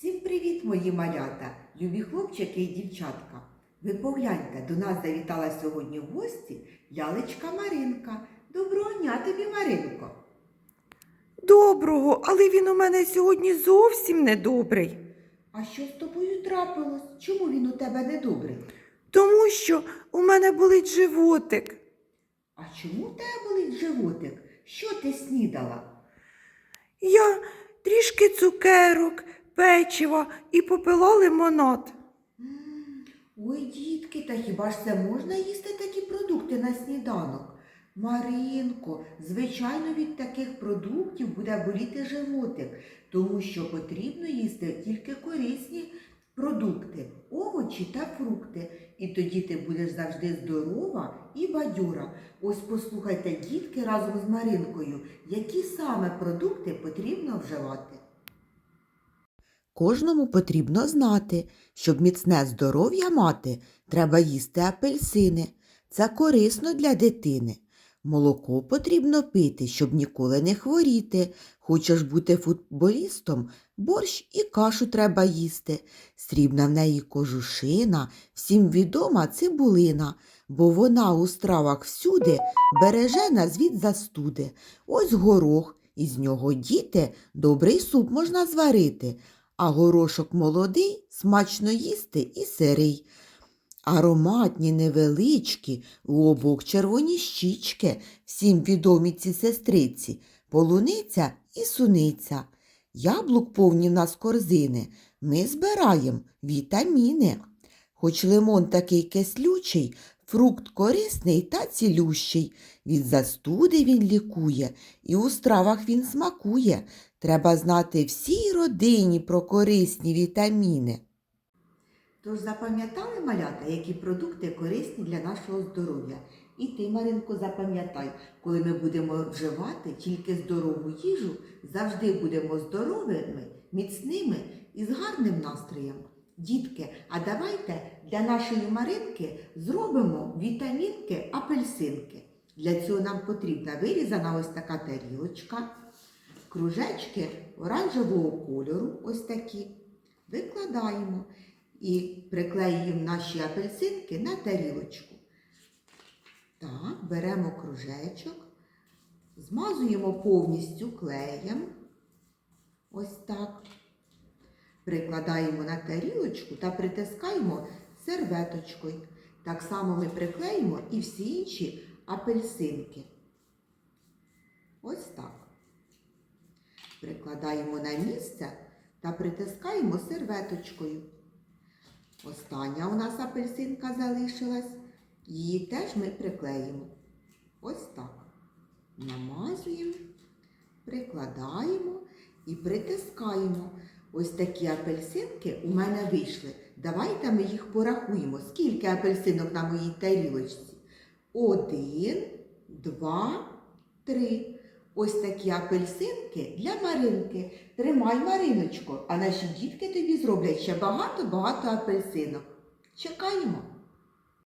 Всім привіт, мої малята, любі хлопчики і дівчатка. Ви погляньте, до нас завітала сьогодні в гості лялечка Маринка. Доброго дня тобі, Маринко. Доброго, але він у мене сьогодні зовсім недобрий. А що з тобою трапилось? Чому він у тебе недобрий? Тому що у мене болить животик. А чому в тебе болить животик? Що ти снідала? Я трішки цукерок, печива і попила лимонад. Ой, дітки, та хіба ж це можна їсти такі продукти на сніданок? Маринко, звичайно, від таких продуктів буде боліти животик, тому що потрібно їсти тільки корисні продукти, овочі та фрукти. І тоді ти будеш завжди здорова і бадьора. Ось послухайте, дітки, разом з Маринкою, які саме продукти потрібно вживати. Кожному потрібно знати, щоб міцне здоров'я мати, треба їсти апельсини. Це корисно для дитини. Молоко потрібно пити, щоб ніколи не хворіти. Хочеш бути футболістом, борщ і кашу треба їсти. Срібна в неї кожушина, всім відома цибулина, бо вона у стравах всюди береже нас від застуди. Ось горох, із нього діти добрий суп можна зварити а горошок молодий смачно їсти і сирий. Ароматні невеличкі, у обох червоні щічки, всім відомі ці сестриці, полуниця і суниця. Яблук повні в нас корзини, ми збираємо вітаміни. Хоч лимон такий кислючий, фрукт корисний та цілющий. Від застуди він лікує, і у стравах він смакує. Треба знати всій родині про корисні вітаміни. Тож запам'ятали малята, які продукти корисні для нашого здоров'я. І ти, Маринко, запам'ятай, коли ми будемо вживати тільки здорову їжу, завжди будемо здоровими, міцними і з гарним настроєм. Дітки, а давайте для нашої Маринки зробимо вітамінки апельсинки. Для цього нам потрібна вирізана ось така тарілочка, кружечки оранжевого кольору, ось такі. Викладаємо і приклеюємо наші апельсинки на тарілочку. Так, беремо кружечок, змазуємо повністю клеєм. Ось так. Прикладаємо на тарілочку та притискаємо серветочкою. Так само ми приклеїмо і всі інші апельсинки. Ось так. Прикладаємо на місце та притискаємо серветочкою. Остання у нас апельсинка залишилась. Її теж ми приклеїмо. Ось так. Намазуємо, прикладаємо і притискаємо. Ось такі апельсинки у мене вийшли. Давайте ми їх порахуємо. Скільки апельсинок на моїй тарілочці? Один, два, три. Ось такі апельсинки для Маринки. Тримай, Мариночко, а наші дітки тобі зроблять ще багато-багато апельсинок. Чекаємо.